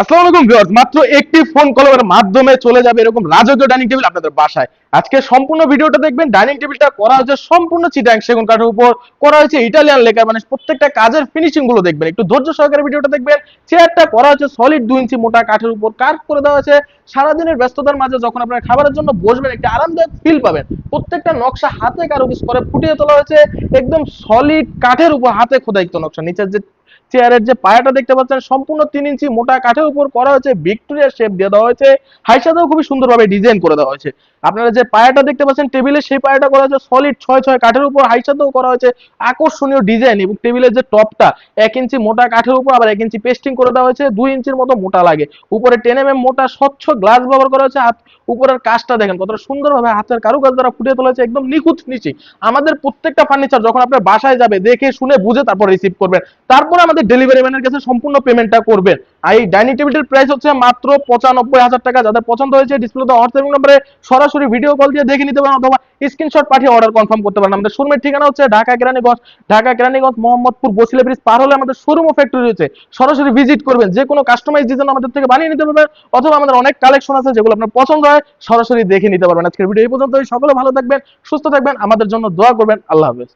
আসসালামু আলাইকুম ভিউয়ার্স, মাত্র একটি ফোন কলের মাধ্যমে চলে যাবে এরকম রাজকীয় ডাইনিং টেবিল আপনাদের বাসায়। আজকে সম্পূর্ণ ভিডিওটা দেখবেন, ডাইনিং টেবিলটা করা হয়েছে সম্পূর্ণ চিটাং সেগুন কাঠের উপর, করা হয়েছে ইটালিয়ান লেকার মানে প্রত্যেকটা কাজের ফিনিশিংগুলো দেখবেন। একটু ধৈর্য সহকারে ভিডিওটা দেখবেন। চেয়ারটা করা হয়েছে সলিড দুই ইঞ্চি মোটা কাঠের উপর, কাঠ করে দেওয়া হয়েছে। সারাদিনের ব্যস্ততার মাঝে যখন আপনার খাবারের জন্য বসবেন, একটা আরামদায়ক ফিল পাবেন। প্রত্যেকটা নকশা হাতে কারও করে ফুটিয়ে তোলা হয়েছে, একদম সলিড কাঠের উপর হাতে খোদাইক্ত নকশা। নিচের যে চেয়ারের যে পায়াটা দেখতে পাচ্ছেন, সম্পূর্ণ তিন ইঞ্চি মোটা কাঠের উপর করা হয়েছে ভিক্টোরিয়া শেপ দিয়ে দেওয়া হয়েছে। হাইসাতেও খুবই সুন্দরভাবে ডিজাইন করে দেওয়া হয়েছে। আপনারা যে পায়াটা দেখতে পাচ্ছেন, টেবিলে সেই পায়াটা করা হয়েছে সলিড ছয় ছয় কাঠের উপর হাইসাতেও করা হয়েছে আকর্ষণীয় ডিজাইন এবং টেবিলের যে টপটা এক ইঞ্চি মোটা কাঠের উপর, আবার এক ইঞ্চি পেস্টিং করে দেওয়া হয়েছে, দুই ইঞ্চির মতো মোটা লাগে। উপরে টেন এম মোটা স্বচ্ছ গ্লাস ব্যবহার করা হয়েছে, হাত উপরের কাজটা দেখেন, কতটা সুন্দরভাবে হাতের কারুকাজ দ্বারা ফুটিয়ে তোলা হয়েছে, একদম নিখুঁত নিচি। আমাদের প্রত্যেকটা ফার্নিচার যখন আপনার বাসায় যাবে, দেখে, শুনে, বুঝে তারপর রিসিভ করবেন। তারপর আমাদের ডেলিভারি ম্যানের কাছে সম্পূর্ণ পেমেন্টটা করবেন। এই ডাইনিং টেবিলটির প্রাইস হচ্ছে মাত্র পঁচানব্বই হাজার টাকা। যাদের পছন্দ হয়েছে ডিসপ্লেতে হোয়াটসঅ্যাপ নম্বরে সরাসরি ভিডিও কল দিয়ে দেখে নিতে পারেন অথবা স্ক্রিনশট পাঠিয়ে অর্ডার কনফার্ম করতে পারেন। আমাদের শোরুমের ঠিকানা হচ্ছে ঢাকা কেরানীগঞ্জ। ঢাকা কেরানীগঞ্জ, মোহাম্মদপুর, বসিলা ব্রিজ পার হলে আমাদের শোরুম ও ফ্যাক্টরি রয়েছে। সরাসরি ভিজিট করবেন। যে কোনো কাস্টমাইজ ডিজাইন আমাদের থেকে বানিয়ে নিতে পারবেন অথবা আমাদের অনেক কালেকশন আছে যেগুলো আপনার পছন্দ হয় সরাসরি দেখে নিতে পারবেন। আজকের ভিডিও এই পর্যন্ত সকলে ভালো থাকবেন, সুস্থ থাকবেন। আমাদের জন্য দোয়া করবেন। আল্লাহ হাফেজ।